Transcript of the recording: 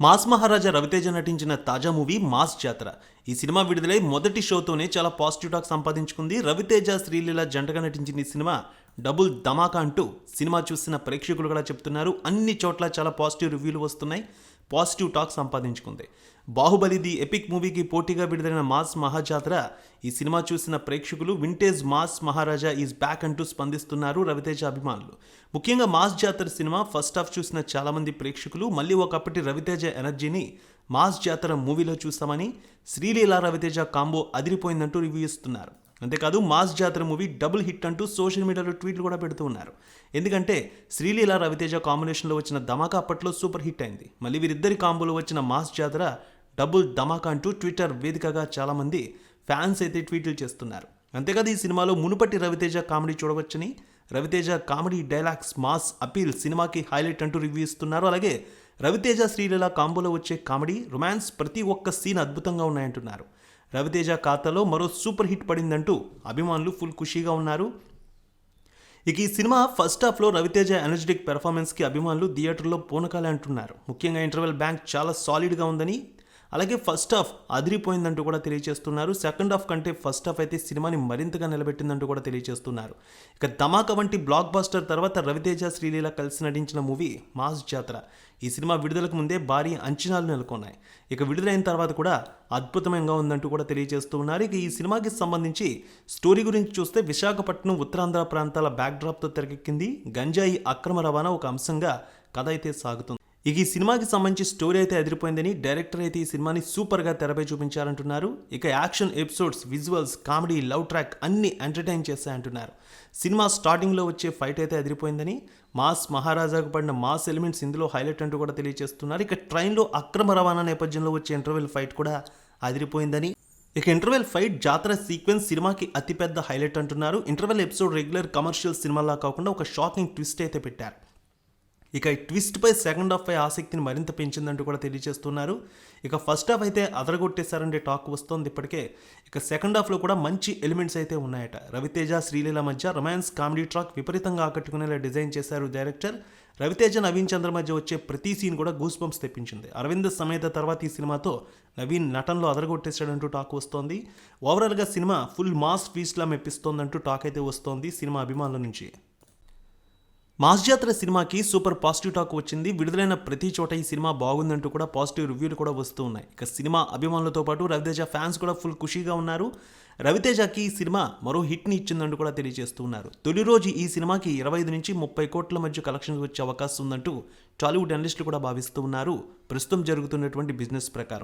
Mass మహారాజా రవితేజ నటించిన తాజా movie mass జాతర. ఈ సినిమా విడుదలై మొదటి షోతోనే చాలా పాజిటివ్ టాక్ సంపాదించుకుంది రవితేజ శ్రీలీల జంటగా నటించిన ఈ సినిమా డబుల్ ధమాకా అంటూ సినిమా చూసిన ప్రేక్షకులు కూడా చెప్తున్నారు. అన్ని చోట్ల చాలా పాజిటివ్ రివ్యూలు వస్తున్నాయి. పాజిటివ్ టాక్ సంపాదించుకుంది. బాహుబలి ది ఎపిక్ మూవీకి పోటీగా విడుదలైన మాస్ మహాజాతర ఈ సినిమా చూసిన ప్రేక్షకులు vintage mass Maharaja is back అంటూ స్పందిస్తున్నారు రవితేజ అభిమానులు. ముఖ్యంగా మాస్ జాతర సినిమా ఫస్ట్ హాఫ్ చూసిన చాలామంది ప్రేక్షకులు మళ్ళీ ఒకప్పటి రవితేజ ఎనర్జీని మాస్ జాతర మూవీలో చూస్తామని శ్రీలీలా రవితేజ కాంబో అదిరిపోయిందంటూ రివ్యూ ఇస్తున్నారు. అంతేకాదు mass Jathara movie double hit అంటూ సోషల్ మీడియాలో ట్వీట్లు కూడా పెడుతూ ఉన్నారు. ఎందుకంటే శ్రీలీల రవితేజ కాంబినేషన్లో వచ్చిన ధమాకా అప్పట్లో సూపర్ హిట్ అయింది. మళ్ళీ వీరిద్దరి కాంబోలో వచ్చిన మాస్ జాతర డబుల్ ధమాకా అంటూ ట్విట్టర్ వేదికగా చాలామంది ఫ్యాన్స్ అయితే ట్వీట్లు చేస్తున్నారు. అంతేకాదు ఈ సినిమాలో మునుపటి Raviteja comedy చూడవచ్చని Ravi Teja comedy dialogues mass appeal సినిమాకి హైలైట్ అంటూ రివ్యూ ఇస్తున్నారు. అలాగే రవితేజ శ్రీలీల కాంబోలో వచ్చే కామెడీ రొమాన్స్ ప్రతి ఒక్క సీన్ అద్భుతంగా ఉన్నాయంటున్నారు. రవితేజ ఖాతాలో మరో సూపర్ హిట్ పడిందంటూ అభిమానులు ఫుల్ ఖుషీగా ఉన్నారు. ఇక ఈ సినిమా ఫస్ట్ హాఫ్లో రవితేజ ఎనర్జెటిక్ పెర్ఫార్మెన్స్కి అభిమానులు థియేటర్లో పూనకాలే అంటున్నారు. ముఖ్యంగా ఇంటర్వెల్ బ్యాంక్ చాలా సాలిడ్గా ఉందని అలాగే ఫస్ట్ హాఫ్ అదిరిపోయిందంటూ కూడా తెలియజేస్తున్నారు. సెకండ్ హాఫ్ కంటే ఫస్ట్ హాఫ్ అయితే సినిమాని మరింతగా నిలబెట్టిందంటూ కూడా తెలియజేస్తున్నారు. ఇక ధమాక వంటి బ్లాక్ బస్టర్ తర్వాత రవితేజ శ్రీలీల కలిసి నటించిన మూవీ మాస్ జాతర. ఈ సినిమా విడుదలకు ముందే భారీ అంచనాలు నెలకొన్నాయి. ఇక విడుదలైన తర్వాత కూడా అద్భుతంగా ఉందంటూ కూడా తెలియజేస్తూ ఉన్నారు. ఇక ఈ సినిమాకి సంబంధించి స్టోరీ గురించి చూస్తే విశాఖపట్నం ఉత్తరాంధ్ర ప్రాంతాల బ్యాక్డ్రాప్తో తెరకెక్కింది గంజాయి అక్రమ రవాణా ఒక అంశంగా కథ అయితే సాగుతుంది. ఇక ఈ సినిమాకి సంబంధించి స్టోరీ అయితే ఎదిరిపోయిందని డైరెక్టర్ అయితే ఈ సినిమాని సూపర్గా తెరపై చూపించారంటున్నారు. ఇక action episodes visuals comedy love track అన్ని ఎంటర్టైన్ చేస్తాయంటున్నారు సినిమా స్టార్టింగ్లో వచ్చే ఫైట్ అయితే అదిరిపోయిందని మాస్ మహారాజాకు పడిన మాస్ ఎలిమెంట్స్ ఇందులో హైలైట్ అంటూ కూడా తెలియజేస్తున్నారు. ఇక ట్రైన్లో అక్రమ రవాణా నేపథ్యంలో వచ్చే ఇంటర్వెల్ ఫైట్ కూడా అదిరిపోయిందని. ఇక ఇంటర్వెల్ ఫైట్ జాతర సీక్వెన్స్ సినిమాకి అతిపెద్ద హైలైట్ అంటున్నారు. ఇంటర్వెల్ ఎపిసోడ్ రెగ్యులర్ కమర్షియల్ సినిమాలా కాకుండా ఒక షాకింగ్ ట్విస్ట్ అయితే పెట్టారు. ఇక ఈ ట్విస్ట్పై సెకండ్ హాఫ్ పై ఆసక్తిని మరింత పెంచిందంటూ కూడా తెలియజేస్తున్నారు. ఇక ఫస్ట్ హాఫ్ అయితే అదరగొట్టేశారంటే టాక్ వస్తోంది ఇప్పటికే. ఇక సెకండ్ హాఫ్లో కూడా మంచి ఎలిమెంట్స్ అయితే ఉన్నాయట. రవితేజ శ్రీలీల మధ్య రొమాన్స్ కామెడీ ట్రాక్ విపరీతంగా ఆకట్టుకునేలా డిజైన్ చేశారు డైరెక్టర్. రవితేజ నవీన్ చంద్ర మధ్య వచ్చే ప్రతి సీన్ కూడా గూస్ బంప్స్ తెప్పించింది. అరవింద్ సమేత తర్వాత ఈ సినిమాతో నవీన్ నటనలో అదరగొట్టేశాడంటూ టాక్ వస్తోంది. ఓవరాల్గా సినిమా ఫుల్ మాస్ ఫీస్లా మెప్పిస్తోందంటూ టాక్ అయితే వస్తోంది సినిమా అభిమానుల నుంచి. మాస్ జాతర సినిమాకి సూపర్ పాజిటివ్ టాక్ వచ్చింది. విడుదలైన ప్రతి చోట ఈ సినిమా బాగుందంటూ కూడా పాజిటివ్ రివ్యూలు కూడా వస్తూ ఉన్నాయి. ఇక సినిమా అభిమానులతో పాటు రవితేజ ఫ్యాన్స్ కూడా ఫుల్ ఖుషీగా ఉన్నారు. రవితేజకి ఈ సినిమా మరో హిట్ని ఇచ్చిందంటూ కూడా తెలియజేస్తున్నారు. తొలి రోజు ఈ సినిమాకి ఇరవై ఐదు నుంచి ముప్పై కోట్ల మధ్య కలెక్షన్స్ వచ్చే అవకాశం ఉందంటూ టాలీవుడ్ అనలిస్టులు కూడా భావిస్తూ ఉన్నారు. ప్రస్తుతం జరుగుతున్నటువంటి బిజినెస్ ప్రకారం.